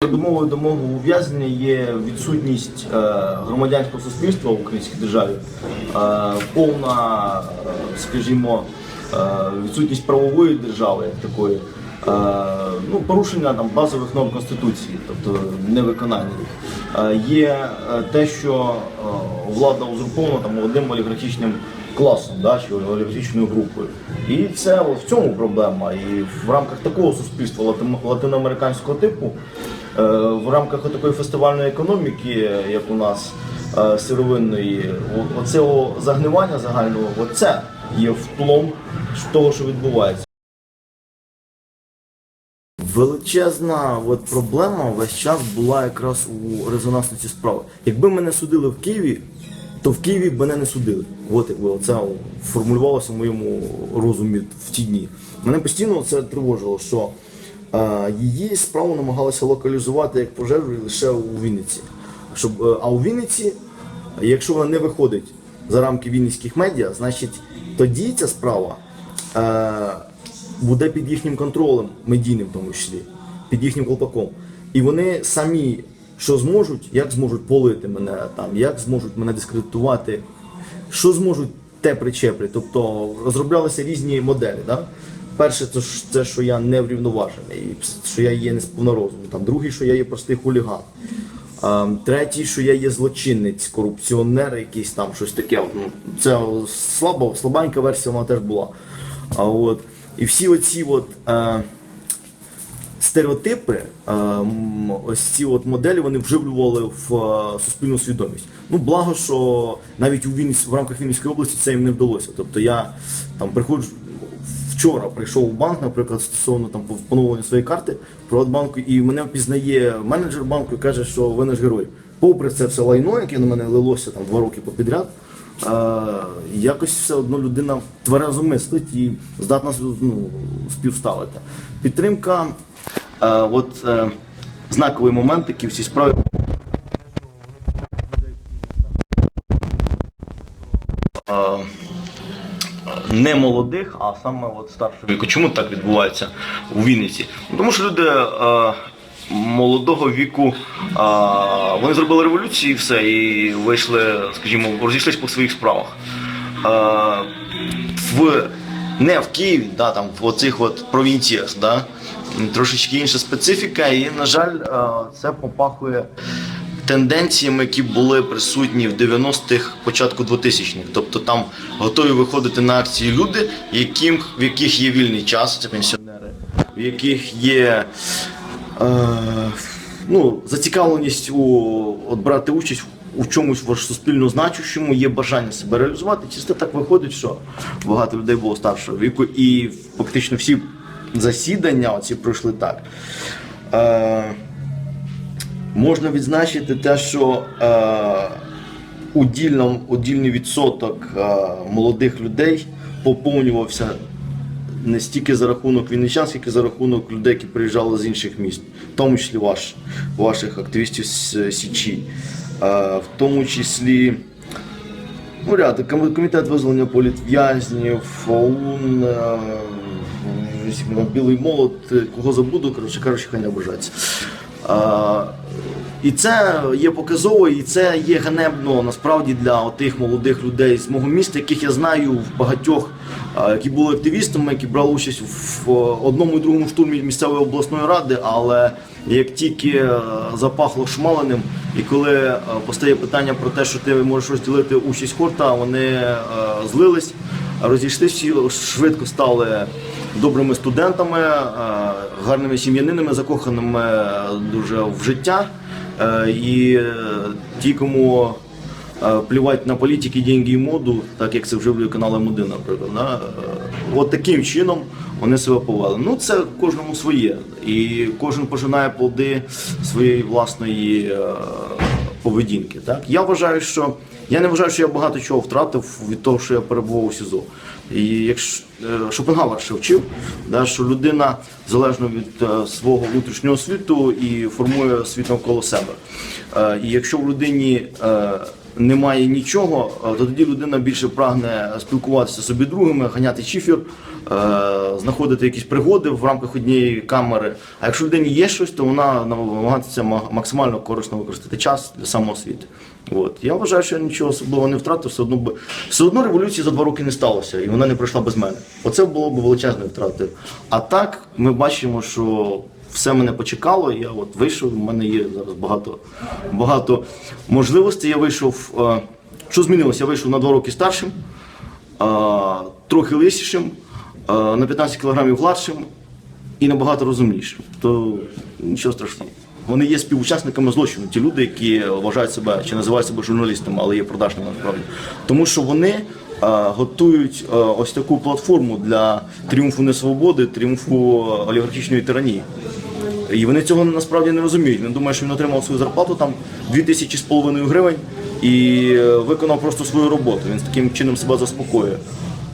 Передумовою до ув'язнення є відсутність е, громадянського суспільства в українській державі, е, повна, скажімо, е, відсутність правової держави як такої, ну, порушення там, базових норм Конституції, тобто невиконання їх. Є те, що влада узурпована там, молодим олігархічним класом да, чи олігархічною групою. І це в цьому проблема. І в рамках такого суспільства латиноамериканського типу. Е, В рамках такої фестивальної економіки, як у нас е, сировинної, оцього загнивання загального, оце є вплом того, що відбувається. Величезна от проблема весь час була якраз у резонансності справи. Якби мене судили в Києві, то в Києві мене не судили. От якби це формулювалося в моєму розумі в ті дні. Мене постійно це тривожило, що її справу намагалися локалізувати як пожежу лише у Вінниці. Щоб, е, а у Вінниці, якщо вона не виходить за рамки вінницьких медіа, значить тоді ця справа е, буде під їхнім контролем, медійним в тому числі, під їхнім колпаком. І вони самі що зможуть, як зможуть полити мене там, як зможуть мене дискредитувати, що зможуть те причеплять. Тобто розроблялися різні моделі. Да? Перше, це, це що я не врівноважений, що я є не сповна розуму. Там, другий, що я є простий хуліган. А, третій, що я є злочинець, корупціонер, якийсь там щось таке. Ну, Це слабо, слабенька версія вона теж була. А от, і всі оці от, е, стереотипи, е, ось ці от моделі вони вживлювали в е, суспільну свідомість. Ну, благо, що навіть у Вінниць, в рамках Вінницької області це їм не вдалося. Тобто я там приходжу. Вчора прийшов у банк, наприклад, стосовно там поновлення своєї карти Приватбанку, і мене впізнає менеджер банку і каже, що ви наш герой. Попри це все лайно, яке на мене лилося там два роки попідряд, е, якось все одно людина тверезо мислить і здатна ну, співставити. Підтримка, е, от е, знаковий момент, який в цій справі. Не молодих, а саме от старшого віку. Чому так відбувається у Вінниці? Тому що люди е, молодого віку е, вони зробили революцію і все, і вийшли, скажімо, розійшлись по своїх справах. Е, в, не в Києві, да, там, в оцих от провінціях, да, трошечки інша специфіка, і, на жаль, е, це попахує тенденціями, які були присутні в 90-х, початку 2000-х. Тобто там готові виходити на акції люди, яким, в яких є вільний час, це пенсіонери, в яких є е, ну, зацікавленість у от брати участь у чомусь ваш суспільно значущому, є бажання себе реалізувати. Чисто так виходить, що багато людей було старшого віку, і фактично всі засідання оці пройшли так. Е, Можна відзначити те, що е, удільно, удільний відсоток е, молодих людей поповнювався не стільки за рахунок вінничан, скільки за рахунок людей, які приїжджали з інших міст, в тому числі ваш, ваших активістів з Січі, е, в тому числі ну, ряд, комітет визволення політв'язнів, ОУН, е, Білий молот, е, кого забуду, коротше кажучи, хай не ображається. І це є показово, і це є ганебно насправді для тих молодих людей з мого міста, яких я знаю в багатьох, які були активістами, які брали участь в одному і другому штурмі місцевої обласної ради. Але як тільки запахло шмаленим, і коли постає питання про те, що ти можеш розділити участь хорта, вони злились, розійшлися, швидко стали добрими студентами, е, гарними сім'янинами, закоханими е, дуже в життя. Е, І ті, кому е, на політики, деньги і моду, так як це вживлює канал М1, наприклад. Да? От таким чином вони себе повели. Ну, це кожному своє. І кожен пожинає плоди своєї власної поведінки. Так? Я вважаю, що я не вважаю, що я багато чого втратив від того, що я перебував у СІЗО. І якщо Шопенгавер ще вчив, да, що людина залежно від е, свого внутрішнього світу і формує світ навколо себе. Е, і якщо в людині е, немає нічого, е, то тоді людина більше прагне спілкуватися собі другими, ганяти чифір, е, знаходити якісь пригоди в рамках однієї камери. А якщо в людині є щось, то вона намагається максимально корисно використати час для самоосвіти. От. Я вважаю, що я нічого особливо не втратив, все одно, би- все одно революції за два роки не сталося, і вона не пройшла без мене. Оце було б величезною втратою. А так ми бачимо, що все мене почекало. Я от вийшов, у мене є зараз багато, багато можливостей. Я вийшов. е, Що змінилося? Я вийшов на два роки старшим, е, трохи лисішим, е, на 15 кілограмів гладшим і набагато розумнішим. То нічого страшного. Вони є співучасниками злочину, ті люди, які вважають себе чи називають себе журналістами, але є продажними насправді. Тому що вони е, готують е, ось таку платформу для тріумфу несвободи, тріумфу олігархічної тиранії. І вони цього насправді не розуміють. Він думає, що він отримав свою зарплату там 2 тисячі з половиною гривень і е, виконав просто свою роботу. Він таким чином себе заспокоює.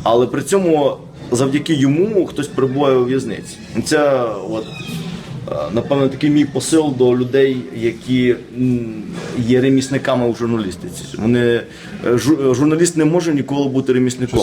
Але при цьому завдяки йому хтось перебуває у в'язниці. Це от, е, напевно такий мій посил до людей, які є ремісниками у журналістиці. Вони е, журналіст не може ніколи бути ремісником.